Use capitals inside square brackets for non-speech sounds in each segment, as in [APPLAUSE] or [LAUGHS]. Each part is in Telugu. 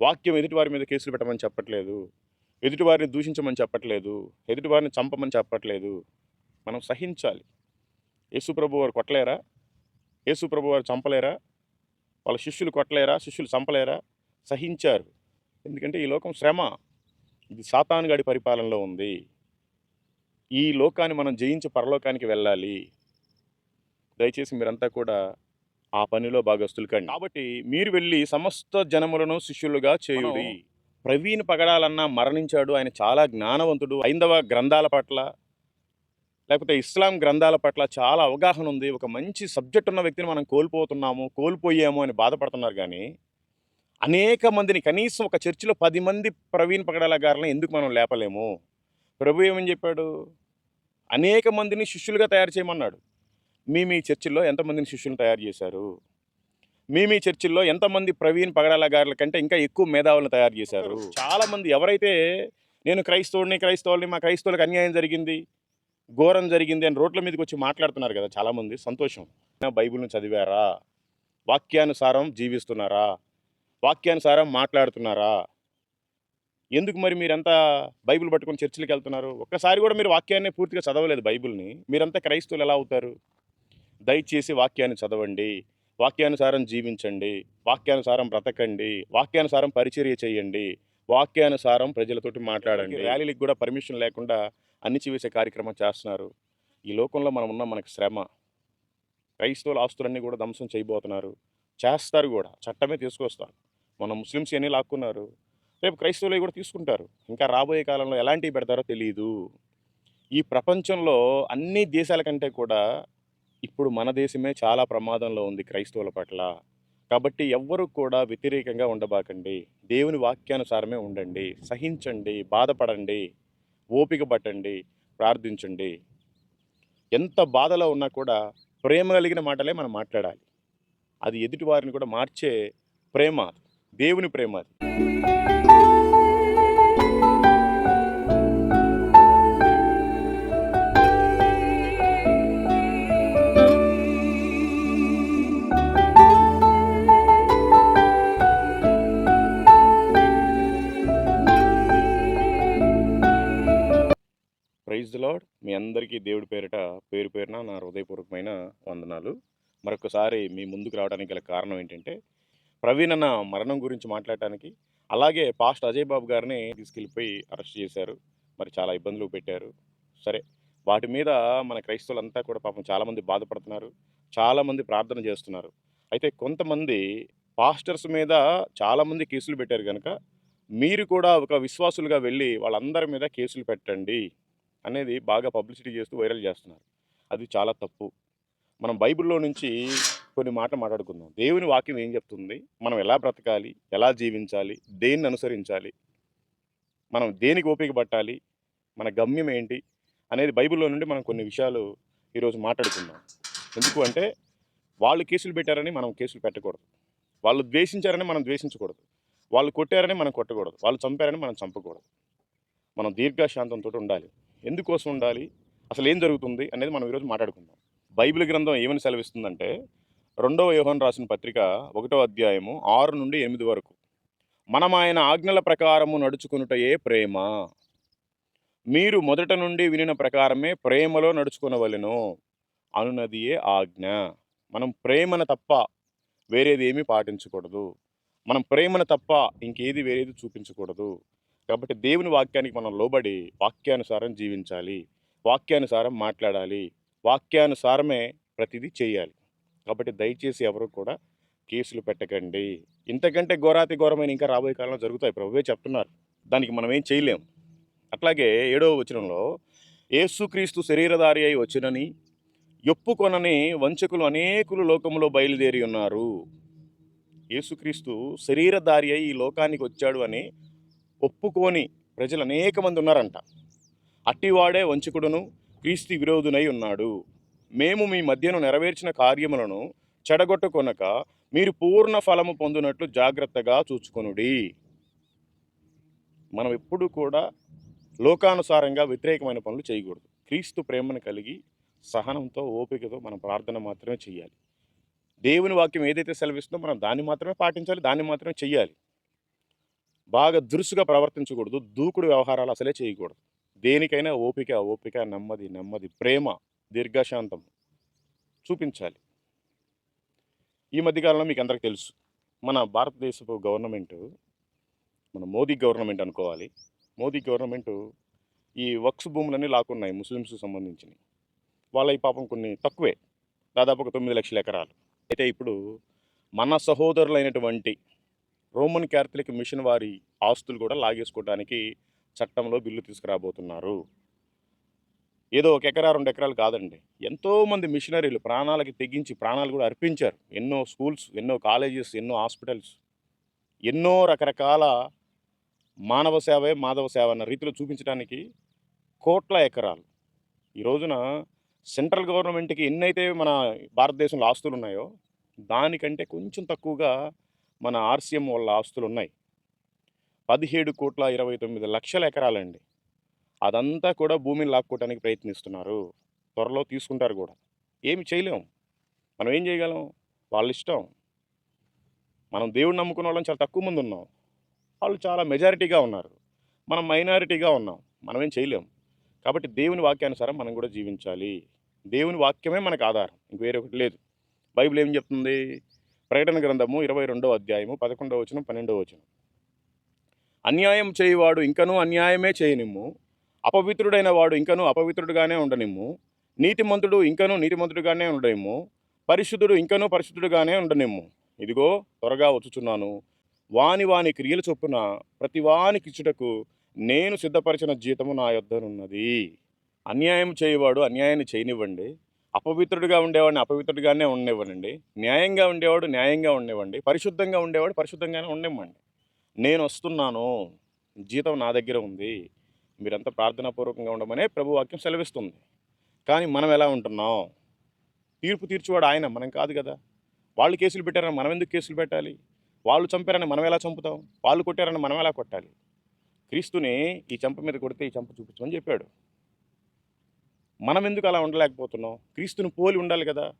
వాక్యం ఎదుటివారి మీద కేసులు పెట్టమని చెప్పట్లేదు. ఎదుటివారిని దూషించమని చెప్పట్లేదు. ఎదుటివారిని చంపమని చెప్పట్లేదు. మనం సహించాలి. యేసుప్రభు వారు కొట్టలేరా? యేసుప్రభు వారు చంపలేరా? వాళ్ళ శిష్యులు కొట్టలేరా? శిష్యులు చంపలేరా? సహించారు. ఎందుకంటే ఈ లోకం శ్రమ. ఇది సాతానుగాడి పరిపాలనలో ఉంది. ఈ లోకాన్ని మనం జయించి పరలోకానికి వెళ్ళాలి. దయచేసి మీరంతా కూడా ఆ పనిలో భాగస్తులు కండి. కాబట్టి మీరు వెళ్ళి సమస్త జనములను శిష్యులుగా చేయుడి. ప్రవీణ్ పగడాలన్న మరణించాడు. ఆయన చాలా జ్ఞానవంతుడు. ఐందవ గ్రంథాల పట్ల లేకపోతే ఇస్లాం గ్రంథాల పట్ల చాలా అవగాహన ఉంది. ఒక మంచి సబ్జెక్ట్ ఉన్న వ్యక్తిని మనం కోల్పోతున్నాము కోల్పోయాము అని బాధపడుతున్నారు కానీ అనేక మందిని కనీసం ఒక చర్చిలో పది మంది ప్రవీణ్ పగడాల గారిని ఎందుకు మనం లేపలేము? ప్రభు ఏమని చెప్పాడు? అనేక మందిని శిష్యులుగా తయారు చేయమన్నాడు. మీ మీ చర్చిల్లో ఎంతమందిని శిష్యులను తయారు చేశారు? మీ మీ చర్చిల్లో ఎంతమంది ప్రవీణ్ పగడాల గారుల కంటే ఇంకా ఎక్కువ మేధావులను తయారు చేశారు? [LAUGHS] చాలా మంది ఎవరైతే నేను క్రైస్తవుడిని క్రైస్తవుల్ని మా క్రైస్తవులకు అన్యాయం జరిగింది ఘోరం జరిగింది అని రోడ్ల మీదకి వచ్చి మాట్లాడుతున్నారు కదా చాలామంది. సంతోషం. బైబిల్ను చదివారా? వాక్యానుసారం జీవిస్తున్నారా? వాక్యానుసారం మాట్లాడుతున్నారా? ఎందుకు మరి మీరంతా బైబిల్ పట్టుకొని చర్చిలకు వెళ్తున్నారు? ఒక్కసారి కూడా మీరు వాక్యాన్ని పూర్తిగా చదవలేదు బైబిల్ని. మీరంతా క్రైస్తవులు ఎలా అవుతారు? దయచేసి వాక్యాన్ని చదవండి. వాక్యానుసారం జీవించండి. వాక్యానుసారం బ్రతకండి. వాక్యానుసారం పరిచర్య చేయండి. వాక్యానుసారం ప్రజలతోటి మాట్లాడండి. ర్యాలీలకు కూడా పర్మిషన్ లేకుండా అణిచివేసే కార్యక్రమం చేస్తున్నారు. ఈ లోకంలో మనం ఉన్న మనకి శ్రమ. క్రైస్తవుల ఆస్తులన్నీ కూడా ధ్వంసం చేయబోతున్నారు. చేస్తారు కూడా. చట్టమే తీసుకొస్తారు. మన ముస్లిమ్స్ అన్నీ లాక్కున్నారు. రేపు క్రైస్తవులు కూడా తీసుకుంటారు. ఇంకా రాబోయే కాలంలో ఎలాంటివి పెడతారో తెలియదు ఈ ప్రపంచంలో అన్ని దేశాల కంటే కూడా ఇప్పుడు మన దేశమే చాలా ప్రమాదంలో ఉంది క్రైస్తవుల పట్ల. కాబట్టి ఎవ్వరూ కూడా వ్యతిరేకంగా ఉండబాకండి. దేవుని వాక్యానుసారమే ఉండండి. సహించండి బాధపడండి ఓపిక పట్టండి ప్రార్థించండి. ఎంత బాధలో ఉన్నా కూడా ప్రేమ కలిగిన మాటలే మనం మాట్లాడాలి. అది ఎదుటి వారిని కూడా మార్చే ప్రేమ దేవుని ప్రేమ అది. అందరికీ దేవుడి పేరిట పేరు పేరున నా హృదయపూర్వకమైన వందనాలు. మరొకసారి మీ ముందుకు రావడానికి గల కారణం ఏంటంటే ప్రవీణ్ అన్న మరణం గురించి మాట్లాడటానికి అలాగే పాస్ట్ అజయ్ బాబు గారిని తీసుకెళ్ళిపోయి అరెస్ట్ చేశారు. మరి చాలా ఇబ్బందులు పెట్టారు. సరే వాటి మీద మన క్రైస్తవులంతా కూడా పాపం చాలామంది బాధపడుతున్నారు. చాలామంది ప్రార్థన చేస్తున్నారు. అయితే కొంతమంది పాస్టర్స్ మీద చాలామంది కేసులు పెట్టారు కనుక మీరు కూడా ఒక విశ్వాసులుగా వెళ్ళి వాళ్ళందరి మీద కేసులు పెట్టండి. అనేది బాగా పబ్లిసిటీ చేస్తూ వైరల్ చేస్తున్నారు. అది చాలా తప్పు. మనం బైబిల్లో నుంచి కొన్ని మాటలు మాట్లాడుకుందాం. దేవుని వాక్యం ఏం చెప్తుంది? మనం ఎలా బ్రతకాలి? ఎలా జీవించాలి? దేన్ని అనుసరించాలి? మనం దేనికి ఓపిక పట్టాలి మన గమ్యం ఏంటి? అనేది బైబిల్లో నుండి మనం కొన్ని విషయాలు ఈరోజు మాట్లాడుకుందాం. ఎందుకు అంటే వాళ్ళు కేసులు పెట్టారని మనం కేసులు పెట్టకూడదు. వాళ్ళు ద్వేషించారని మనం ద్వేషించకూడదు. వాళ్ళు కొట్టారని మనం కొట్టకూడదు. వాళ్ళు చంపారని మనం చంపకూడదు. మనం దీర్ఘశాంతంతో ఉండాలి. ఎందుకోసం ఉండాలి? అసలు ఏం జరుగుతుంది? అనేది మనం ఈరోజు మాట్లాడుకుందాం. బైబిల్ గ్రంథం ఏమని సెలవిస్తుందంటే రెండవ యోహన్ రాసిన పత్రిక ఒకటో అధ్యాయము ఆరు నుండి ఎనిమిది వరకు. మనం ఆయన ఆజ్ఞల ప్రకారము నడుచుకునుటయే ప్రేమ. మీరు మొదట నుండి వినిన ప్రకారమే ప్రేమలో నడుచుకునవలను. అనునదియే ఆజ్ఞ. మనం ప్రేమను తప్ప వేరేది ఏమీ పాటించకూడదు. మనం ప్రేమను తప్ప ఇంకేది వేరేది చూపించకూడదు. కాబట్టి దేవుని వాక్యానికి మనం లోబడి వాక్యానుసారం జీవించాలి. వాక్యానుసారం మాట్లాడాలి. వాక్యానుసారమే ప్రతిదీ చేయాలి. కాబట్టి దయచేసి ఎవరు కూడా కేసులు పెట్టకండి. ఇంతకంటే ఘోరాతి ఘోరమైన ఇంకా రాబోయే కాలంలో జరుగుతాయి. ప్రభువే చెప్తున్నారు. దానికి మనం ఏం చేయలేం. అట్లాగే ఏడవ వచనంలో ఏసుక్రీస్తు శరీరధారి అయి వచ్చినని ఎప్పుకొనని వంచకులు అనేకులు లోకంలో బయలుదేరి ఉన్నారు. యేసుక్రీస్తు శరీరధారి అయి ఈ లోకానికి వచ్చాడు అని ఒప్పుకోని ప్రజలు అనేక మంది ఉన్నారంట. అట్టివాడే వంచకుడును క్రీస్తు విరోధునై ఉన్నాడు. మేము మీ మధ్యను నెరవేర్చిన కార్యములను చెడగొట్టుకొనక మీరు పూర్ణ ఫలము పొందినట్లు జాగ్రత్తగా చూచుకొనుడి. మనం ఎప్పుడూ కూడా లోకానుసారంగా వ్యతిరేకమైన పనులు చేయకూడదు. క్రీస్తు ప్రేమను కలిగి సహనంతో ఓపికతో మనం ప్రార్థన మాత్రమే చేయాలి. దేవుని వాక్యం ఏదైతే సెలవిస్తుందో మనం దాన్ని మాత్రమే పాటించాలి దాన్ని మాత్రమే చెయ్యాలి బాగా దురుసుగా ప్రవర్తించకూడదు దూకుడు వ్యవహారాలు అసలే చేయకూడదు. దేనికైనా ఓపిక ఓపిక నెమ్మది నెమ్మది ప్రేమ దీర్ఘశాంతం చూపించాలి. ఈ మధ్యకాలంలో మీకు అందరికి తెలుసు మన భారతదేశపు గవర్నమెంట్ మన మోదీ గవర్నమెంట్ అనుకోవాలి. మోదీ గవర్నమెంట్ ఈ వక్స్ భూములన్నీ లాక్కున్నాయి ముస్లిమ్స్ సంబంధించినవి. వాళ్ళ ఈ పాపం కొన్ని తక్కువే. దాదాపు ఒక తొమ్మిది లక్షల ఎకరాలు. అయితే ఇప్పుడు మన సహోదరులైనటువంటి రోమన్ క్యాథలిక్ మిషన్ వారి ఆస్తులు కూడా లాగేసుకోవడానికి చట్టంలో బిల్లు తీసుకురాబోతున్నారు. ఏదో ఒక ఎకరా రెండు ఎకరాలు కాదండి. ఎంతోమంది మిషనరీలు ప్రాణాలకి తెగించి ప్రాణాలు కూడా అర్పించారు. ఎన్నో స్కూల్స్ ఎన్నో కాలేజెస్ ఎన్నో హాస్పిటల్స్ ఎన్నో రకరకాల మానవ సేవే మాధవ సేవ అన్న రీతిలో చూపించడానికి కోట్ల ఎకరాలు. ఈ రోజున సెంట్రల్ గవర్నమెంట్కి ఎన్నైతే మన భారతదేశంలో ఆస్తులు ఉన్నాయో దానికంటే కొంచెం తక్కువగా మన ఆర్సీఎం వాళ్ళ ఆస్తులు ఉన్నాయి పదిహేడు కోట్ల ఇరవై తొమ్మిది లక్షల ఎకరాలండి. అదంతా కూడా భూమిని లాక్కోవడానికి ప్రయత్నిస్తున్నారు. త్వరలో తీసుకుంటారు కూడా. ఏమి చేయలేం. మనం ఏం చేయగలం? వాళ్ళ ఇష్టం. మనం దేవుడిని నమ్ముకున్న వాళ్ళని చాలా తక్కువ మంది ఉన్నాం. వాళ్ళు చాలా మెజారిటీగా ఉన్నారు. మనం మైనారిటీగా ఉన్నాం. మనం ఏం చేయలేం. కాబట్టి దేవుని వాక్యానుసారం మనం కూడా జీవించాలి. దేవుని వాక్యమే మనకు ఆధారం. ఇంక వేరే ఒకటి లేదు. బైబిల్ ఏం చెప్తుంది? ప్రకటన గ్రంథము ఇరవై రెండవ అధ్యాయము పదకొండవ వచనం పన్నెండవ వచనం. అన్యాయం చేయువాడు ఇంకనూ అన్యాయమే చేయనిమ్ము. అపవిత్రుడైన వాడు ఇంకనూ అపవిత్రుడుగానే ఉండనిమ్ము. నీతిమంతుడు ఇంకనూ నీతిమంతుడుగానే ఉండనిమ్ము. పరిశుద్ధుడు ఇంకనూ పరిశుద్ధుడుగానే ఉండనిమ్ము. ఇదిగో త్వరగా వచ్చుచున్నాను. వాని వాని క్రియలు చొప్పున ప్రతి వాని ఇచ్చుటకు నేను సిద్ధపరిచిన జీతము నా యొద్దనున్నది. అన్యాయం చేయవాడు అన్యాయాన్ని చేయనివ్వండి. అపవిత్రుడిగా ఉండేవాడిని అపవిత్రుడిగానే ఉండేవాడండి. న్యాయంగా ఉండేవాడు న్యాయంగా ఉండేవ్వండి పరిశుద్ధంగా ఉండేవాడు పరిశుద్ధంగానే ఉండేవ్వండి నేను వస్తున్నాను. జీతం నా దగ్గర ఉంది. మీరంతా ప్రార్థనాపూర్వకంగా ఉండమనే ప్రభు వాక్యం సెలవిస్తుంది. కానీ మనం ఎలా ఉంటున్నాం? తీర్పు తీర్చువాడు ఆయన మనం కాదు కదా. వాళ్ళు కేసులు పెట్టారని మనం ఎందుకు కేసులు పెట్టాలి? వాళ్ళు చంపారని మనం ఎలా చంపుతాం? వాళ్ళు కొట్టారని మనం ఎలా కొట్టాలి? క్రీస్తుని ఈ చంప మీద కొడితే ఈ చంప చూపించమని చెప్పాడు. మనం ఎందుకు అలా ఉండలేకపోతున్నాం? క్రీస్తుని పోలి ఉండాలి కదా?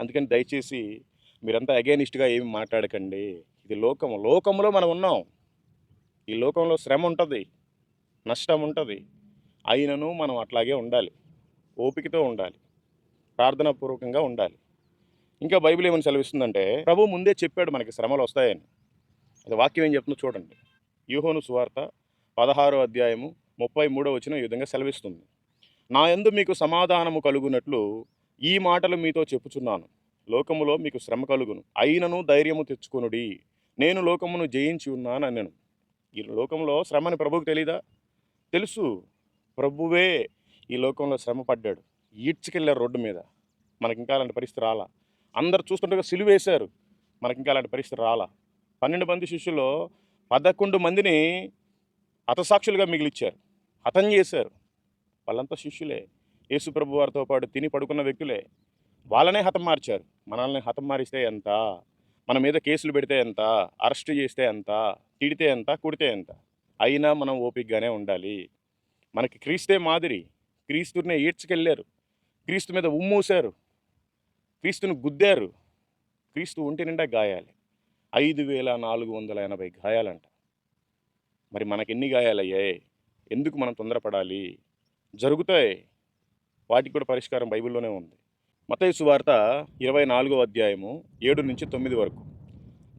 అందుకని దయచేసి మీరంతా అగైనిస్ట్గా ఏమి మాట్లాడకండి. ఇది లోకం లోకంలో మనం ఉన్నాం. ఈ లోకంలో శ్రమ ఉంటుంది నష్టం ఉంటుంది. అయినను మనం అట్లాగే ఉండాలి. ఓపికతో ఉండాలి. ప్రార్థనాపూర్వకంగా ఉండాలి. ఇంకా బైబిల్ ఏమని సెలవిస్తుందంటే ప్రభు ముందే చెప్పాడు మనకి శ్రమలు వస్తాయని. అది వాక్యం ఏం చెప్తుందో చూడండి. యూహోను సువార్త పదహారో అధ్యాయము ముప్పై మూడో వచ్చిన ఈ విధంగా సెలవిస్తుంది. నా యందు మీకు సమాధానము కలుగునట్లు ఈ మాటలు మీతో చెప్పుచున్నాను. లోకములో మీకు శ్రమ కలుగును. అయినను ధైర్యము తెచ్చుకొనుడి. నేను లోకమును జయించి ఉన్నాను అన్నాను ఈ లోకంలో శ్రమని ప్రభువుకు తెలీదా? తెలుసు. ప్రభువే ఈ లోకంలో శ్రమ పడ్డాడు. ఈడ్చుకెళ్ళారు రోడ్డు మీద. మనకి ఇంకా అలాంటి పరిస్థితి రాలా. అందరు చూస్తుండగా సిలువేశారు మనకి ఇంకా అలాంటి పరిస్థితి రాలా. పన్నెండు మంది శిష్యుల్లో పదకొండు మందిని హతసాక్షులుగా మిగిలిచ్చారు. హతం చేశారు. వాళ్ళంతా శిష్యులే. యేసుప్రభు వారితో పాటు తిని పడుకున్న వ్యక్తులే. వాళ్ళనే హతం మార్చారు. మనల్ని హతం మారిస్తే ఎంత? మన మీద కేసులు పెడితే ఎంత? అరెస్ట్ చేస్తే ఎంత? తిడితే ఎంత? కుడితే ఎంత? అయినా మనం ఓపికగానే ఉండాలి. మనకి క్రీస్తే మాదిరి. క్రీస్తునే ఈడ్చుకెళ్ళారు క్రీస్తు మీద ఉమ్మూశారు క్రీస్తుని గుద్దారు. క్రీస్తు ఒంటి నిండా గాయాలి. ఐదు వేల నాలుగు వందల ఎనభై గాయాలంట. మరి మనకి ఎన్ని గాయాలయ్యాయి? ఎందుకు మనం తొందరపడాలి? జరుగుతాయి. వాటికి కూడా పరిష్కారం బైబిల్లోనే ఉంది. మతయి సువార్త ఇరవై నాలుగో అధ్యాయము ఏడు నుంచి తొమ్మిది వరకు.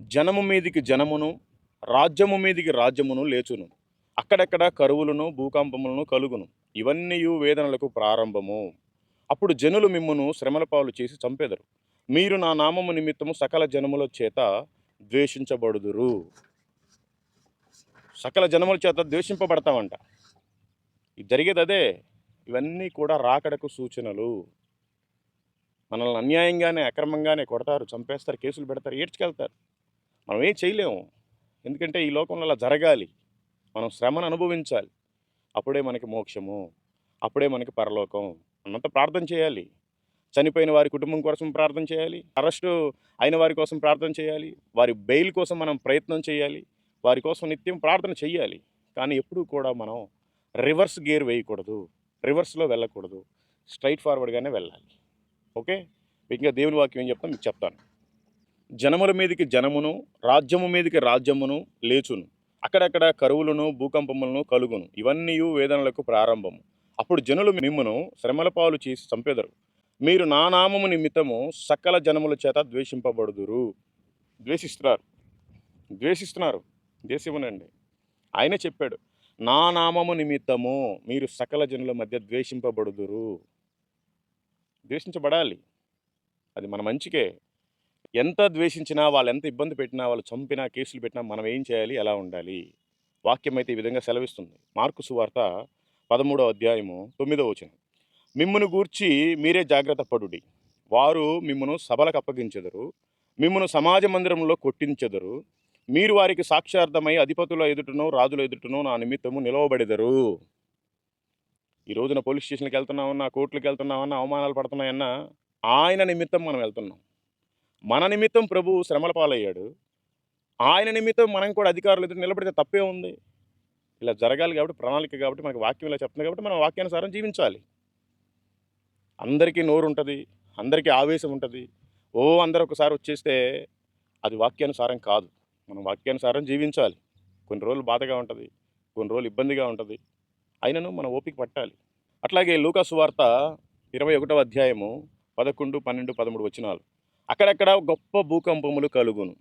జనము మీదికి జనమును రాజ్యము మీదికి రాజ్యమును లేచును. అక్కడక్కడ కరువులను భూకంపములను కలుగును. ఇవన్నీ వేదనలకు ప్రారంభము. అప్పుడు జనులు మిమ్మును శ్రమల పాలు చేసి చంపెదరు. మీరు నా నామము నిమిత్తము సకల జనముల చేత ద్వేషించబడుదురు. సకల జనముల చేత ద్వేషింపబడతామంట. జరిగేది అదే. ఇవన్నీ కూడా రాకడకు సూచనలు. మనల్ని అన్యాయంగానే అక్రమంగానే కొడతారు చంపేస్తారు కేసులు పెడతారు ఏడ్చుకెళ్తారు. మనం ఏం చేయలేము. ఎందుకంటే ఈ లోకంలో అలా జరగాలి. మనం శ్రమను అనుభవించాలి. అప్పుడే మనకి మోక్షము. అప్పుడే మనకి పరలోకం. అన్నంత ప్రార్థన చేయాలి. చనిపోయిన వారి కుటుంబం కోసం ప్రార్థన చేయాలి. అరెస్టు అయిన వారి కోసం ప్రార్థన చేయాలి. వారి బెయిల్ కోసం మనం ప్రయత్నం చేయాలి. వారి కోసం నిత్యం ప్రార్థన చేయాలి. కానీ ఎప్పుడూ కూడా మనం రివర్స్ గేర్ వేయకూడదు రివర్స్లో వెళ్ళకూడదు స్ట్రైట్ ఫార్వర్డ్గానే వెళ్ళాలి. ఓకే? ఇంకా దేవుని వాక్యం ఏం చెప్తాను మీకు చెప్తాను. జనముల మీదకి జనమును రాజ్యము మీదకి రాజ్యమును లేచును. అక్కడక్కడ కరువులను భూకంపములను కలుగును. ఇవన్నీ వేదనలకు ప్రారంభము. అప్పుడు జనులు మిమ్మను శ్రమల పాలు చేసి చంపెదరు. మీరు నా నామము నిమిత్తము సకల జనముల చేత ద్వేషింపబడుదురు. ద్వేషిస్తున్నారు. ద్వేషిస్తున్నారు. దేశమునండి. ఆయనే చెప్పాడు. నా నామము నిమిత్తము మీరు సకల జనుల మధ్య ద్వేషింపబడుదురు. ద్వేషించబడాలి. అది మన మంచికే. ఎంత ద్వేషించినా వాళ్ళు ఎంత ఇబ్బంది పెట్టినా వాళ్ళు చంపినా కేసులు పెట్టినా మనం ఏం చేయాలి? ఎలా ఉండాలి? వాక్యం అయితే ఈ విధంగా సెలవిస్తుంది. మార్కు సువార్త పదమూడవ అధ్యాయము తొమ్మిదవ వచనం. మిమ్మును గూర్చి మీరే జాగ్రత్త పడుడి. వారు మిమ్మను సభలకు అప్పగించెదరు. మిమ్మను సమాజ మందిరంలో కొట్టించెదరు. మీరు వారికి సాక్షార్థమై అధిపతుల ఎదుటను రాజుల ఎదుటను నా నిమిత్తము నిలవబడెదరు. ఈ రోజున పోలీస్ స్టేషన్కి వెళ్తున్నామన్నా కోర్టులకు వెళ్తున్నామన్నా అవమానాలు పడుతున్నాయన్నా ఆయన నిమిత్తం మనం వెళ్తున్నాం. మన నిమిత్తం ప్రభు శ్రమల పాలయ్యాడు. ఆయన నిమిత్తం మనం కూడా అధికారులు ఎదురు నిలబడితే తప్పే ఉంది. ఇలా జరగాలి కాబట్టి ప్రణాళిక కాబట్టి మనకు వాక్యం ఇలా చెప్తుంది కాబట్టి మనం వాక్యానుసారం జీవించాలి. అందరికీ నోరు ఉంటుంది అందరికీ ఆవేశం ఉంటుంది. ఓ అందరు ఒకసారి వచ్చేస్తే అది వాక్యానుసారం కాదు. మనం వాక్యానుసారం జీవించాలి. కొన్ని రోజులు బాధగా ఉంటుంది కొన్ని రోజులు ఇబ్బందిగా ఉంటుంది. అయినను మన ఓపిక పట్టాలి. అట్లాగే లూకాసు వార్త ఇరవై ఒకటవ అధ్యాయము పదకొండు పన్నెండు పదమూడు వచనాలు. అక్కడక్కడ గొప్ప భూకంపములు కలుగును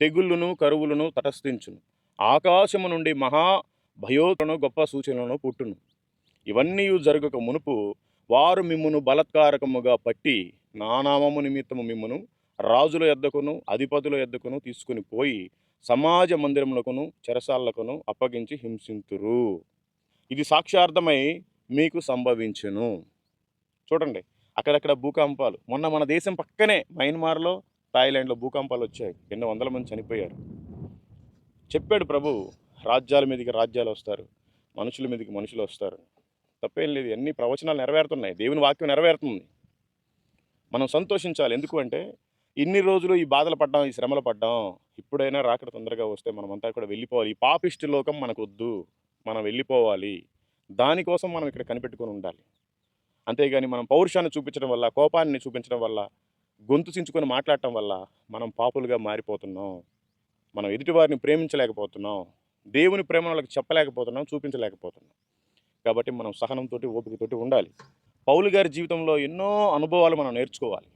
తెగుళ్ళును కరువులను తటస్థించును. ఆకాశము నుండి మహా భయోతను గొప్ప సూచనలను పుట్టును. ఇవన్నీ జరగక మునుపు వారు మిమ్మును బలత్కారకముగా పట్టి నానామము నిమిత్తము మిమ్మును రాజుల ఎద్దకును అధిపతుల ఎద్దకును తీసుకుని పోయి సమాజ మందిరములకును చెరసాలకును అప్పగించి హింసింతురు. ఇది సాక్ష్యార్థమై మీకు సంభవించును. చూడండి అక్కడక్కడ భూకంపాలు. మొన్న మన దేశం పక్కనే మయన్మార్లో థాయిలాండ్లో భూకంపాలు వచ్చాయి. ఎన్నో వందల మంది చనిపోయారు. చెప్పాడు ప్రభు రాజ్యాల మీదకి రాజ్యాలు వస్తారు. మనుషుల మీదకి మనుషులు వస్తారు. తప్పేం లేదు అన్ని ప్రవచనాలు నెరవేరుతున్నాయి. దేవుని వాక్యం నెరవేరుతుంది. మనం సంతోషించాలి. ఎందుకు అంటే ఇన్ని రోజులు ఈ బాధలు పడ్డాం ఈ శ్రమలు పడ్డాం ఇప్పుడైనా రాకడ తొందరగా వస్తే మనమంతా కూడా వెళ్ళిపోవాలి. ఈ పాపిష్టి లోకం మనకొద్దు. మనం వెళ్ళిపోవాలి. దానికోసం మనం ఇక్కడ కనిపెట్టుకొని ఉండాలి. అంతేగాని మనం పౌరుషాన్ని చూపించడం వల్ల కోపాన్ని చూపించడం వల్ల గొంతు చించుకొని మాట్లాడటం వల్ల మనం పాపులుగా మారిపోతున్నాం. మనం ఎదుటివారిని ప్రేమించలేకపోతున్నాం. దేవుని ప్రేమ వాళ్ళకి చెప్పలేకపోతున్నాం చూపించలేకపోతున్నాం. కాబట్టి మనం సహనంతో ఓపికతోటి ఉండాలి. పౌలు గారి జీవితంలో ఎన్నో అనుభవాలు మనం నేర్చుకోవాలి.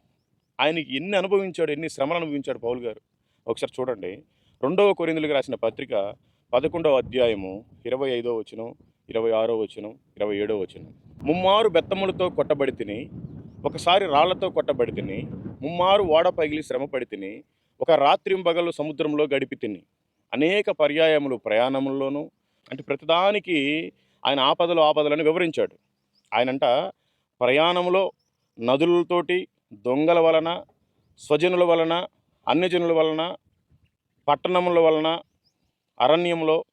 ఆయనకి ఎన్ని అనుభవించాడు ఎన్ని శ్రమలు అనుభవించాడు పౌల్ గారు. ఒకసారి చూడండి. రెండవ కొరిందులకు రాసిన పత్రిక పదకొండవ అధ్యాయము ఇరవై ఐదో వచనం ఇరవై ఆరో వచనం ఇరవై ఏడో వచనం. ముమ్మారు బెత్తములతో కొట్టబడి తిని ఒకసారి రాళ్ళతో కొట్టబడి తిని ముమ్మారు ఓడ పగిలి శ్రమపడి తిని ఒక రాత్రింబగలు సముద్రంలో గడిపి తిని అనేక పర్యాయములు ప్రయాణముల్లోనూ అంటే ప్రతిదానికి ఆయన ఆపదలు ఆపదలని వివరించాడు. ఆయనంట ప్రయాణంలో నదులతోటి దొంగల వలన స్వజనుల వలన అన్యజనుల వలన పట్టణముల వలన అరణ్యంలో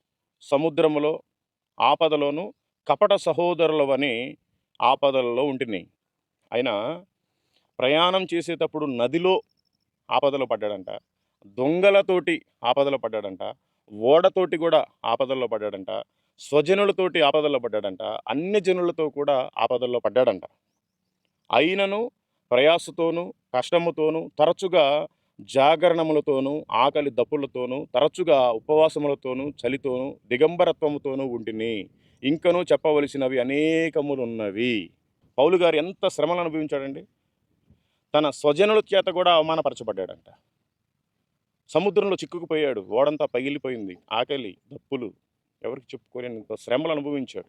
సముద్రములో ఆపదలోను కపట సహోదరులవని ఆపదలలో ఉంటున్నాయి ఆయన ప్రయాణం చేసేటప్పుడు నదిలో ఆపదలో పడ్డాడంట దొంగలతోటి ఆపదలో పడ్డాడంట ఓడతోటి కూడా ఆపదల్లో పడ్డాడంట స్వజనులతోటి ఆపదల్లో పడ్డాడంట అన్ని జనులతో కూడా ఆపదల్లో పడ్డాడంట. అయినను ప్రయాసతోనూ కష్టముతోనూ తరచుగా జాగరణములతోనూ ఆకలి దప్పులతోనూ తరచుగా ఉపవాసములతోనూ చలితోనూ దిగంబరత్వముతోనూ ఉంటిని. ఇంకనూ చెప్పవలసినవి అనేకములున్నవి. పౌలు గారు ఎంత శ్రమలు అనుభవించాడండి? తన స్వజనుల చేత కూడా అవమానపరచబడ్డాడంట. సముద్రంలో చిక్కుకుపోయాడు. ఓడంతా పగిలిపోయింది. ఆకలి దప్పులు ఎవరికి చెప్పుకోలేని శ్రమలు అనుభవించాడు.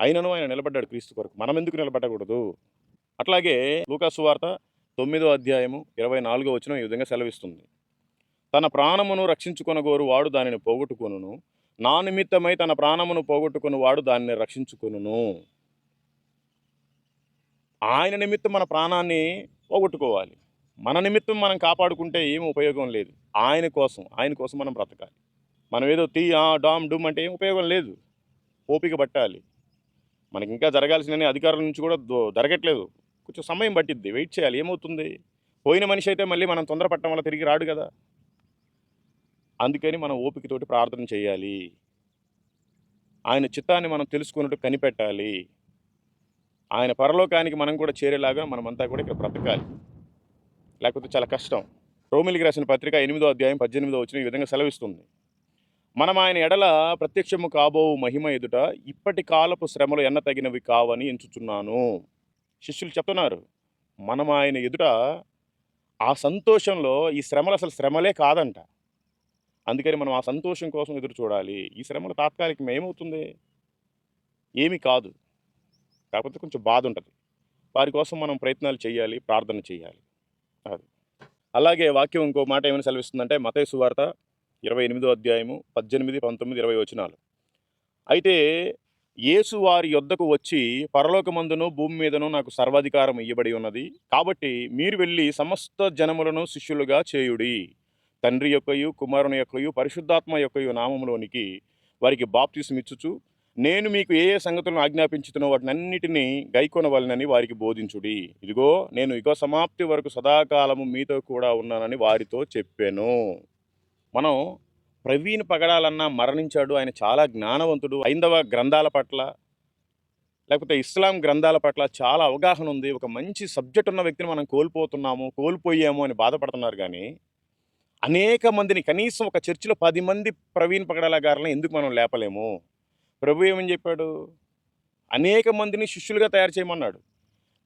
అయినను ఆయన నిలబడ్డాడు క్రీస్తు కొరకు. మనం ఎందుకు నిలబడకూడదు? అట్లాగే లూకాసు వార్త తొమ్మిదో అధ్యాయము ఇరవై నాలుగో వచ్చిన ఈ విధంగా సెలవిస్తుంది. తన ప్రాణమును రక్షించుకొనగోరు వాడు దానిని పోగొట్టుకొనును. నా నిమిత్తమై తన ప్రాణమును పోగొట్టుకుని వాడు దానిని రక్షించుకొనును. ఆయన నిమిత్తం మన ప్రాణాన్ని పోగొట్టుకోవాలి. మన నిమిత్తం మనం కాపాడుకుంటే ఏం ఉపయోగం లేదు. ఆయన కోసం ఆయన కోసం మనం బ్రతకాలి. మనం ఏదో తీ ఆ, డామ్ డూమ్ అంటే ఏం ఉపయోగం లేదు. ఓపిక పట్టాలి. మనకి ఇంకా జరగాల్సిన అధికారుల నుంచి కూడా జరగట్లేదు. కొంచెం సమయం పట్టిద్ది. వెయిట్ చేయాలి. ఏమవుతుంది? పోయిన మనిషి అయితే మళ్ళీ మనం తొందరపడటం వల్ల తిరిగి రాడు కదా. అందుకని మనం ఓపికతోటి ప్రార్థన చేయాలి. ఆయన చిత్తాన్ని మనం తెలుసుకున్నట్టు కనిపెట్టాలి. ఆయన పరలోకానికి మనం కూడా చేరేలాగా మనమంతా కూడా ఇక్కడ బ్రతకాలి. లేకపోతే చాలా కష్టం. రోమిలికి రాసిన పత్రిక ఎనిమిదో అధ్యాయం పద్దెనిమిదో వచ్చిన ఈ విధంగా సెలవిస్తుంది. మనం ఆయన ఎడల ప్రత్యక్షము కాబో మహిమ ఎదుట ఇప్పటి కాలపు శ్రమలు ఎన్న తగినవి కావని ఎంచుచున్నాను. శిష్యులు చెప్తున్నారు మనం ఆయన ఎదుట ఆ సంతోషంలో ఈ శ్రమలు అసలు శ్రమలే కాదంట. అందుకని మనం ఆ సంతోషం కోసం ఎదురు చూడాలి. ఈ శ్రమలు తాత్కాలికం ఏమవుతుంది? ఏమీ కాదు. కాకపోతే కొంచెం బాధ ఉంటుంది. వారి కోసం మనం ప్రయత్నాలు చేయాలి ప్రార్థన చేయాలి. అది. అలాగే వాక్యం ఇంకో మాట ఏమైనా సెలవిస్తుందంటే మతయ సువార్త ఇరవై ఎనిమిదో అధ్యాయము పద్దెనిమిది పంతొమ్మిది ఇరవై వచనాలు. అయితే యేసు వారి యొద్దకు వచ్చి పరలోకమందును భూమి మీదను నాకు సర్వాధికారం ఇవ్వబడి ఉన్నది. కాబట్టి మీరు వెళ్ళి సమస్త జనములను శిష్యులుగా చేయుడి. తండ్రి యొక్కయు కుమారుని యొక్కయు పరిశుద్ధాత్మ యొక్కయు నామములోనికి వారికి బాప్తిసమిచ్చుచు నేను మీకు ఏ ఏ సంగతులను ఆజ్ఞాపించుతున్న వాటినన్నిటినీ గైకొనవలనని వారికి బోధించుడి. ఇదిగో నేను యుగ సమాప్తి వరకు సదాకాలము మీతో కూడా ఉన్నానని వారితో చెప్పాను. మనం ప్రవీణ్ పగడాలన్నా మరణించాడు. ఆయన చాలా జ్ఞానవంతుడు. ఐందవ గ్రంథాల పట్ల లేకపోతే ఇస్లాం గ్రంథాల పట్ల చాలా అవగాహన ఉంది. ఒక మంచి సబ్జెక్ట్ ఉన్న వ్యక్తిని మనం కోల్పోతున్నాము కోల్పోయాము అని బాధపడుతున్నారు కానీ అనేక మందిని కనీసం ఒక చర్చిలో పది మంది ప్రవీణ్ పగడాల గారిని ఎందుకు మనం లేపలేము? ప్రభు ఏమని చెప్పాడు? అనేక మందిని శిష్యులుగా తయారు చేయమన్నాడు.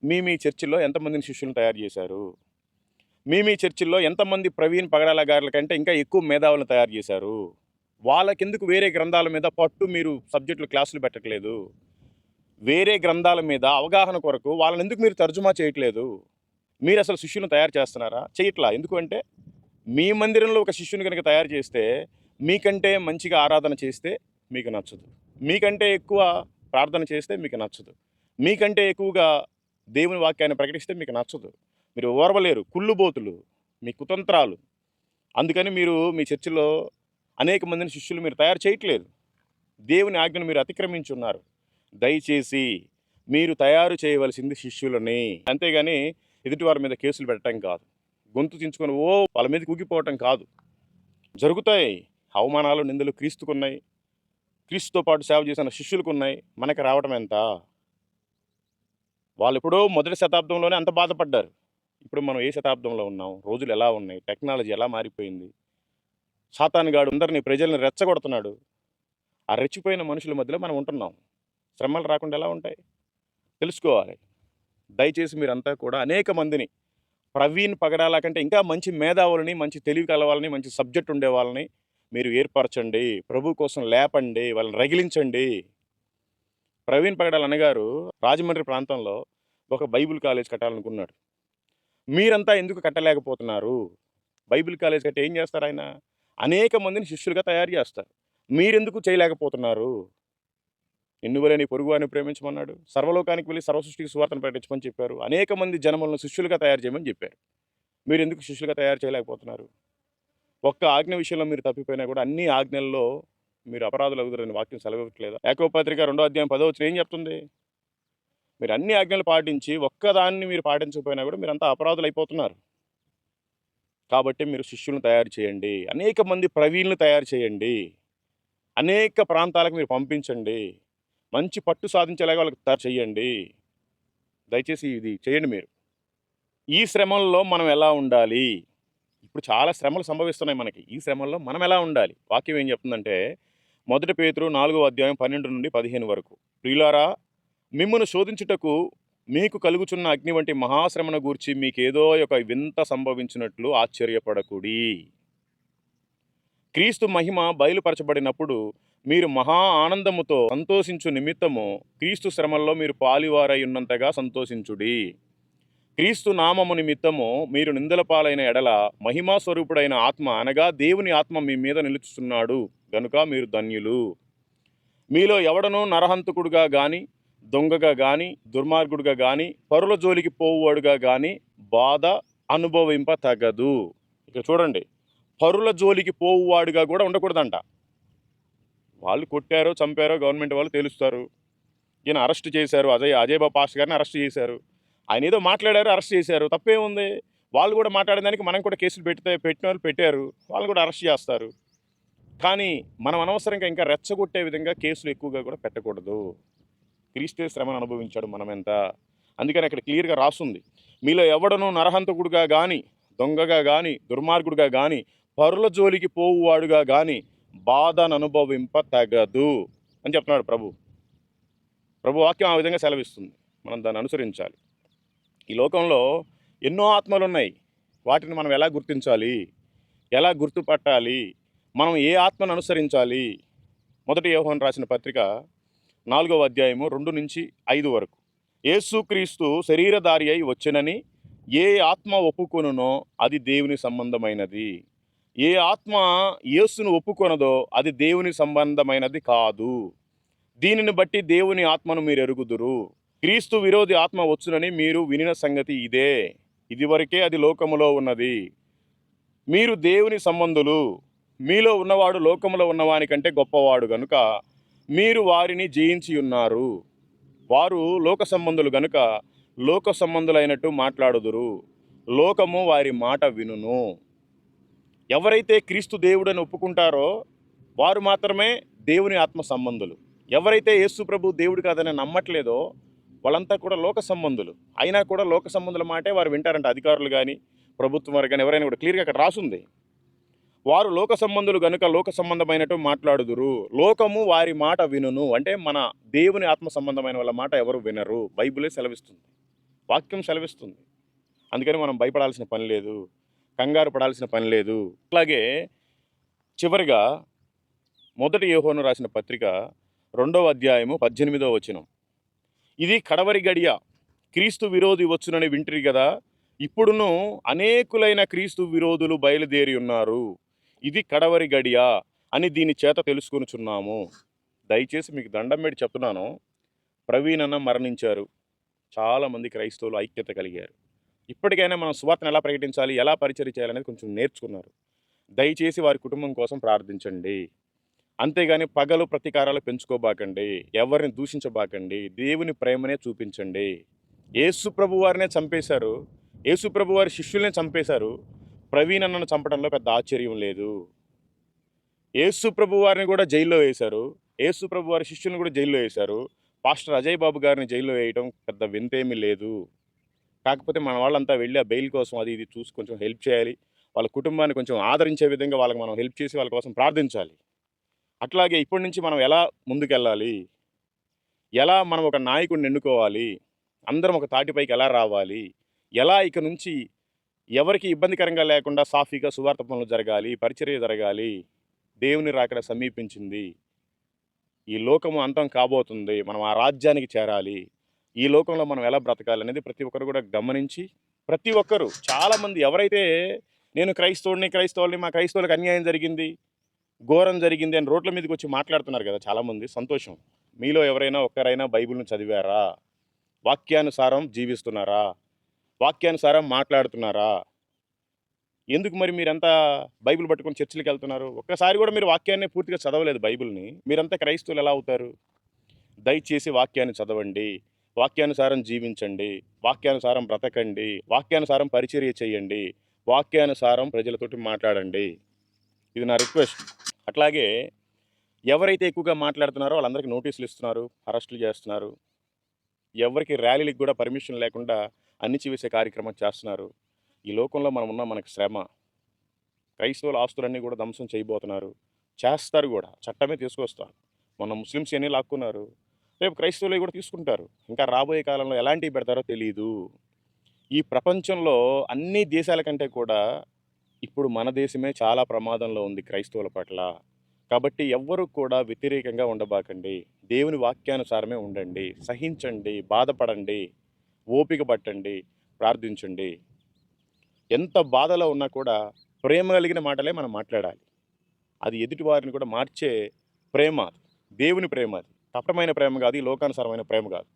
మీ మీ చర్చిలో ఎంతమందిని శిష్యులను తయారు చేశారు? మీ మీ చర్చిల్లో ఎంతమంది ప్రవీణ్ పగడాల గారుల కంటే ఇంకా ఎక్కువ మేధావులను తయారు చేశారు? వాళ్ళకెందుకు వేరే గ్రంథాల మీద పట్టు మీరు సబ్జెక్టులు క్లాసులు పెట్టట్లేదు? వేరే గ్రంథాల మీద అవగాహన కొరకు వాళ్ళని ఎందుకు మీరు తర్జుమా చేయట్లేదు? మీరు అసలు శిష్యులను తయారు చేస్తున్నారా? చేయట్లా? ఎందుకంటే మీ మందిరంలో ఒక శిష్యుని కనుక తయారు చేస్తే మీకంటే మంచిగా ఆరాధన చేస్తే మీకు నచ్చదు. మీకంటే ఎక్కువ ప్రార్థన చేస్తే మీకు నచ్చదు. మీకంటే ఎక్కువగా దేవుని వాక్యాన్ని ప్రకటిస్తే మీకు నచ్చదు. మీరు ఓర్వలేరు. కుళ్ళుబోతులు మీ కుతంత్రాలు. అందుకని మీరు మీ చర్చిలో అనేక మందిని శిష్యులు మీరు తయారు చేయట్లేదు. దేవుని ఆజ్ఞను మీరు అతిక్రమించున్నారు. దయచేసి మీరు తయారు చేయవలసింది శిష్యులని. అంతేగాని ఎదుటివారి మీద కేసులు పెట్టడం కాదు. గొంతు చించుకొని ఓ వాళ్ళ మీద కూగిపోవటం కాదు. జరుగుతాయి. అవమానాలు నిందలు క్రీస్తుకున్నాయి. క్రీస్తుతో పాటు సేవ చేసిన శిష్యులకు ఉన్నాయి మనకి రావటం ఎంత? వాళ్ళు ఎప్పుడో మొదటి శతాబ్దంలోనే అంత బాధపడ్డారు. ఇప్పుడు మనం ఏ శతాబ్దంలో ఉన్నాం? రోజులు ఎలా ఉన్నాయి? టెక్నాలజీ ఎలా మారిపోయింది? సాతానుగాడు అందరినీ ప్రజల్ని రెచ్చగొడుతున్నాడు. ఆ రెచ్చిపోయిన మనుషుల మధ్యలో మనం ఉంటున్నాం. శ్రమలు రాకుండా ఎలా ఉంటాయి? తెలుసుకోవాలి. దయచేసి మీరంతా కూడా అనేక మందిని ప్రవీణ్ పగడాల కంటే ఇంకా మంచి మేధావులని మంచి తెలివి కలవాలని మంచి సబ్జెక్ట్ ఉండే వాళ్ళని మీరు ఏర్పరచండి. ప్రభు కోసం లేపండి. వాళ్ళని రగిలించండి. ప్రవీణ్ పగడాల అన్నగారు రాజమండ్రి ప్రాంతంలో ఒక బైబిల్ కాలేజ్ కట్టాలనుకున్నాడు. మీరంతా ఎందుకు కట్టలేకపోతున్నారు? బైబిల్ కాలేజ్ కట్టి ఏం చేస్తారు ఆయన? అనేక మందిని శిష్యులుగా తయారు చేస్తారు. మీరెందుకు చేయలేకపోతున్నారు? నిన్ను వలె నీ పొరుగు అని ప్రేమించమన్నాడు? సర్వలోకానికి వెళ్ళి సర్వసృష్టికి సువార్తను ప్రకటించమని చెప్పారు. అనేక మంది జనములను శిష్యులుగా తయారు చేయమని చెప్పారు. మీరు ఎందుకు శిష్యులుగా తయారు చేయలేకపోతున్నారు? ఒక్క ఆజ్ఞ విషయంలో మీరు తప్పిపోయినా కూడా అన్ని ఆజ్ఞల్లో మీరు అపరాధులు అవుతారని వాక్యం సెలవివ్వట్లేదా? ఏకోపత్రిక రెండో అధ్యాయం పదో వచ్చిన ఏం చెప్తుంది? మీరు అన్ని ఆజ్ఞలు పాటించి ఒక్కదాన్ని మీరు పాటించకపోయినా కూడా మీరు అపరాధులు అయిపోతున్నారు కాబట్టి మీరు శిష్యులను తయారు చేయండి. అనేక మంది ప్రవీణ్లు తయారు చేయండి. అనేక ప్రాంతాలకు మీరు పంపించండి. మంచి పట్టు సాధించేలాగా వాళ్ళకి తయారు చేయండి. దయచేసి ఇది చేయండి మీరు. ఈ శ్రమంలో మనం ఎలా ఉండాలి? ఇప్పుడు చాలా శ్రమలు సంభవిస్తున్నాయి మనకి. ఈ శ్రమంలో మనం ఎలా ఉండాలి? వాక్యం ఏం చెప్తుందంటే మొదటి పేతురు నాలుగో అధ్యాయం పన్నెండు నుండి పదిహేను వరకు. ప్రియులారా మిమ్మల్ని శోధించుటకు మీకు కలుగుచున్న అగ్ని వంటి మహాశ్రమను గూర్చి మీకేదో ఒక వింత సంభవించినట్లు ఆశ్చర్యపడకుడి. క్రీస్తు మహిమ బయలుపరచబడినప్పుడు మీరు మహా ఆనందముతో సంతోషించు నిమిత్తము క్రీస్తు శ్రమల్లో మీరు పాలివారై ఉన్నంతగా సంతోషించుడి. క్రీస్తు నామము నిమిత్తము మీరు నిందల పాలైన ఎడల మహిమా స్వరూపుడైన ఆత్మ అనగా దేవుని ఆత్మ మీ మీద నిలుచుతున్నాడు గనుక మీరు ధన్యులు. మీలో ఎవడనూ నరహంతకుడుగా గాని దొంగగా గాని దుర్మార్గుడుగా గాని పరుల జోలికి పోవువాడుగా గాని బాధ అనుభవింప తగదు ఇక్కడ చూడండి పరుల జోలికి పోవువాడుగా కూడా ఉండకూడదంట. వాళ్ళు కొట్టారో చంపారో గవర్నమెంట్ వాళ్ళు తెలుస్తారు. ఈయన అరెస్ట్ చేశారు అజయ్ అజయ్ పాస్ గారిని అరెస్ట్ చేశారు. ఆయన ఏదో మాట్లాడారు అరెస్ట్ చేశారు. తప్పేముంది? వాళ్ళు కూడా మాట్లాడేదానికి మనం కూడా కేసులు పెడితే పెట్టిన వాళ్ళు పెట్టారు. వాళ్ళు కూడా అరెస్ట్ చేస్తారు. కానీ మనం అనవసరంగా ఇంకా రెచ్చగొట్టే విధంగా కేసులు ఎక్కువగా కూడా పెట్టకూడదు. క్రీస్తే శ్రమను అనుభవించాడు మనమెంత? అందుకని అక్కడ క్లియర్గా రాస్తుంది మీలో ఎవడనూ నరహంతకుడుగా కానీ దొంగగా కానీ దుర్మార్గుడుగా కానీ పరుల జోలికి పోవువాడుగా కానీ బాధను అనుభవింప తగదు అని చెప్తున్నాడు ప్రభు. ప్రభు వాక్యం ఆ విధంగా సెలవిస్తుంది. మనం దాన్ని అనుసరించాలి. ఈ లోకంలో ఎన్నో ఆత్మలు ఉన్నాయి వాటిని మనం ఎలా గుర్తించాలి? ఎలా గుర్తుపట్టాలి? మనం ఏ ఆత్మను అనుసరించాలి? మొదటి యోహన్ రాసిన పత్రిక నాలుగవ అధ్యాయము రెండు నుంచి ఐదు వరకు. యేసుక్రీస్తు శరీరధారి అయి వచ్చినని ఏ ఆత్మ ఒప్పుకొనునో అది దేవుని సంబంధమైనది. ఏ ఆత్మ యేసును ఒప్పుకొనదో అది దేవుని సంబంధమైనది కాదు. దీనిని బట్టి దేవుని ఆత్మను మీరు ఎరుగుదురు. క్రీస్తు విరోధి ఆత్మ వచ్చునని మీరు వినిన సంగతి ఇదే. ఇదివరకే అది లోకములో ఉన్నది. మీరు దేవుని సంబంధులు. మీలో ఉన్నవాడు లోకములో ఉన్నవాని కంటే గొప్పవాడు కనుక మీరు వారిని జయించి ఉన్నారు. వారు లోక సంబంధులు గనుక లోక సంబంధులైనట్టు మాట్లాడుదురు. లోకము వారి మాట వినును. ఎవరైతే క్రీస్తు దేవుడని ఒప్పుకుంటారో వారు మాత్రమే దేవుని ఆత్మ సంబంధులు. ఎవరైతే యేసు ప్రభు దేవుడు కాదని నమ్మట్లేదో వాళ్ళంతా కూడా లోక సంబంధులు. అయినా కూడా లోక సంబంధుల మాటే వారు వింటారంట అధికారులు కానీ ప్రభుత్వం వారు కానీ ఎవరైనా కూడా క్లియర్గా అక్కడ రాసుంది. వారు లోక సంబంధులు గనుక లోక సంబంధమైనట్టు మాట్లాడుదురు లోకము వారి మాట వినును అంటే మన దేవుని ఆత్మ సంబంధమైన వాళ్ళ మాట ఎవరు వినరు. బైబిలే సెలవిస్తుంది. వాక్యం సెలవిస్తుంది. అందుకని మనం భయపడాల్సిన పని లేదు కంగారు పడాల్సిన పని లేదు. అలాగే చివరిగా మొదటి యోహోను రాసిన పత్రిక రెండవ అధ్యాయము పద్దెనిమిదవ వచనం. ఇది కడవరి గడియ క్రీస్తు విరోధి వచ్చునని వింటిరి కదా ఇప్పుడును అనేకులైన క్రీస్తు విరోధులు బయలుదేరి ఉన్నారు. ఇది కడవరి గడియ అని దీని చేత తెలుసుకొనుచున్నాము. దయచేసి మీకు దండం పెట్టి చెప్తున్నాను. ప్రవీణ్ అన్న మరణించారు చాలామంది క్రైస్తవులు ఐక్యత కలిగారు. ఇప్పటికైనా మనం సువార్తను ఎలా ప్రకటించాలి ఎలా పరిచయం చేయాలనేది కొంచెం నేర్చుకున్నారు. దయచేసి వారి కుటుంబం కోసం ప్రార్థించండి. అంతేగాని పగలు ప్రతీకారాలు పెంచుకోబాకండి. ఎవరిని దూషించబాకండి. దేవుని ప్రేమనే చూపించండి. యేసు ప్రభు వారినే చంపేశారు. యేసు ప్రభు వారి శిష్యులనే చంపేశారు. ప్రవీణ్ అన్నను చంపడంలో పెద్ద ఆశ్చర్యం లేదు. యేసు ప్రభు వారిని కూడా జైల్లో వేశారు. యేసు ప్రభు వారి శిష్యులను కూడా జైల్లో వేశారు. పాస్టర్ అజయ్ బాబు గారిని జైల్లో వేయటం పెద్ద వింతేమీ లేదు. కాకపోతే మన వాళ్ళంతా వెళ్ళి ఆ బెయిల్ కోసం అది ఇది చూసి కొంచెం హెల్ప్ చేయాలి. వాళ్ళ కుటుంబాన్ని కొంచెం ఆదరించే విధంగా వాళ్ళకి మనం హెల్ప్ చేసి వాళ్ళ కోసం ప్రార్థించాలి. అట్లాగే ఇప్పటి నుంచి మనం ఎలా ముందుకెళ్ళాలి? ఎలా మనం ఒక నాయకుడిని ఎన్నుకోవాలి? అందరం ఒక తాటిపైకి ఎలా రావాలి? ఎలా ఇక నుంచి ఎవరికి ఇబ్బందికరంగా లేకుండా సాఫీగా సువార్త పనులు జరగాలి పరిచర్య జరగాలి దేవుని రాకడ సమీపించింది. ఈ లోకము అంతం కాబోతుంది. మనం ఆ రాజ్యానికి చేరాలి. ఈ లోకంలో మనం ఎలా బ్రతకాలి అనేది ప్రతి ఒక్కరు కూడా గమనించి ప్రతి ఒక్కరు చాలామంది ఎవరైతే నేను క్రైస్తవుడిని క్రైస్తవుల్ని మా క్రైస్తవులకు అన్యాయం జరిగింది ఘోరం జరిగింది అని రోడ్ల మీదకి వచ్చి మాట్లాడుతున్నారు కదా చాలామంది సంతోషం. మీలో ఎవరైనా ఒక్కరైనా బైబిల్ను చదివారా? వాక్యానుసారం జీవిస్తున్నారా? వాక్యానుసారం మాట్లాడుతున్నారా? ఎందుకు మరి మీరంతా బైబిల్ పట్టుకొని చర్చిలకు వెళ్తున్నారు? ఒక్కసారి కూడా మీరు వాక్యాన్ని పూర్తిగా చదవలేదు బైబిల్ని. మీరంతా క్రైస్తవులు ఎలా అవుతారు? దయచేసి వాక్యాన్ని చదవండి. వాక్యానుసారం జీవించండి. వాక్యానుసారం బ్రతకండి. వాక్యానుసారం పరిచర్య చేయండి. వాక్యానుసారం ప్రజలతోటి మాట్లాడండి. ఇది నా రిక్వెస్ట్. అట్లాగే ఎవరైతే ఎక్కువగా మాట్లాడుతున్నారో వాళ్ళందరికీ నోటీసులు ఇస్తున్నారు అరెస్టులు చేస్తున్నారు. ఎవరికి ర్యాలీలకు కూడా పర్మిషన్ లేకుండా అణిచివేసే కార్యక్రమం చేస్తున్నారు. ఈ లోకంలో మనం ఉన్న మనకు శ్రమ క్రైస్తవుల ఆస్తులన్నీ కూడా ధ్వంసం చేయబోతున్నారు. చేస్తారు కూడా చట్టమే తీసుకొస్తారు. మొన్న ముస్లిమ్స్ అన్నీ లాక్కున్నారు. రేపు క్రైస్తవులు కూడా తీసుకుంటారు. ఇంకా రాబోయే కాలంలో ఎలాంటివి పెడతారో తెలియదు ఈ ప్రపంచంలో అన్ని దేశాల కంటే కూడా ఇప్పుడు మన దేశమే చాలా ప్రమాదంలో ఉంది క్రైస్తవుల పట్ల. కాబట్టి ఎవ్వరూ కూడా వ్యతిరేకంగా ఉండబాకండి. దేవుని వాక్యానుసారమే ఉండండి. సహించండి బాధపడండి. ఓపిక పట్టండి ప్రార్థించండి. ఎంత బాధలో ఉన్నా కూడా ప్రేమ కలిగిన మాటలే మనం మాట్లాడాలి. అది ఎదుటి వారిని కూడా మార్చే ప్రేమ దేవుని ప్రేమ అది. తపటమైన ప్రేమ కాదు ఈ లోకానుసారమైన ప్రేమ కాదు.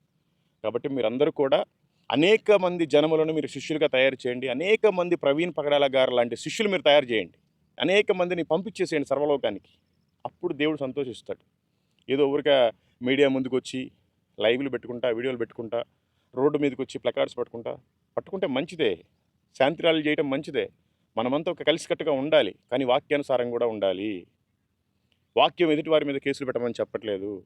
కాబట్టి మీరందరూ కూడా అనేక మంది జనములను మీరు శిష్యులుగా తయారు చేయండి. అనేక మంది ప్రవీణ్ పగడాల గారు లాంటి శిష్యులు మీరు తయారు చేయండి. అనేక మందిని పంపించేసేయండి సర్వలోకానికి. అప్పుడు దేవుడు సంతోషిస్తాడు. ఏదో ఊరిక మీడియా ముందుకు వచ్చి లైవ్లు పెట్టుకుంటా వీడియోలు పెట్టుకుంటా రోడ్డు మీదకి వచ్చి ప్లకార్డ్స్ పట్టుకుంటా? పట్టుకుంటే మంచిదే. శాంతి చేయటం చేయడం మంచిదే. మనమంతా ఒక కలిసికట్టుగా ఉండాలి. కానీ వాక్యానుసారం కూడా ఉండాలి. వాక్యం ఎదుటివారి మీద కేసులు పెట్టమని చెప్పట్లేదు.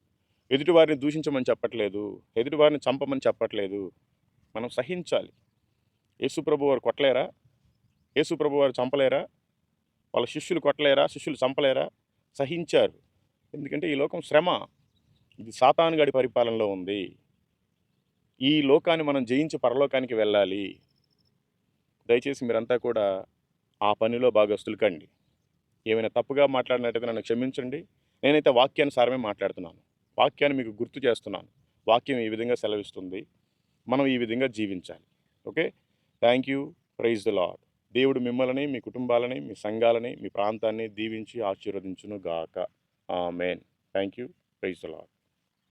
ఎదుటివారిని దూషించమని చెప్పట్లేదు. ఎదుటివారిని చంపమని చెప్పట్లేదు. మనం సహించాలి. యేసుప్రభు వారు కొట్టలేరా? యేసుప్రభు వారు చంపలేరా? వాళ్ళ శిష్యులు కొట్టలేరా? శిష్యులు చంపలేరా? సహించారు. ఎందుకంటే ఈ లోకం శ్రమ. ఇది సాతానుగాడి పరిపాలనలో ఉంది. ఈ లోకాన్ని మనం జయించి పరలోకానికి వెళ్ళాలి. దయచేసి మీరంతా కూడా ఆ పనిలో భాగస్తులు కండి. ఏమైనా తప్పుగా మాట్లాడినట్టయితే నన్ను క్షమించండి. నేనైతే వాక్యానుసారమే మాట్లాడుతున్నాను. వాక్యాన్ని మీకు గుర్తు చేస్తున్నాను. వాక్యం ఈ విధంగా సెలవిస్తుంది. మనం ఈ విధంగా జీవించాలి. Okay? Thank you. Praise the lord దేవుడు మిమ్మల్ని మీ కుటుంబాలని మీ సంఘాలని మీ ప్రాంతాన్ని దీవించి ఆశీర్వదించును గాక amen. Thank you. Praise the lord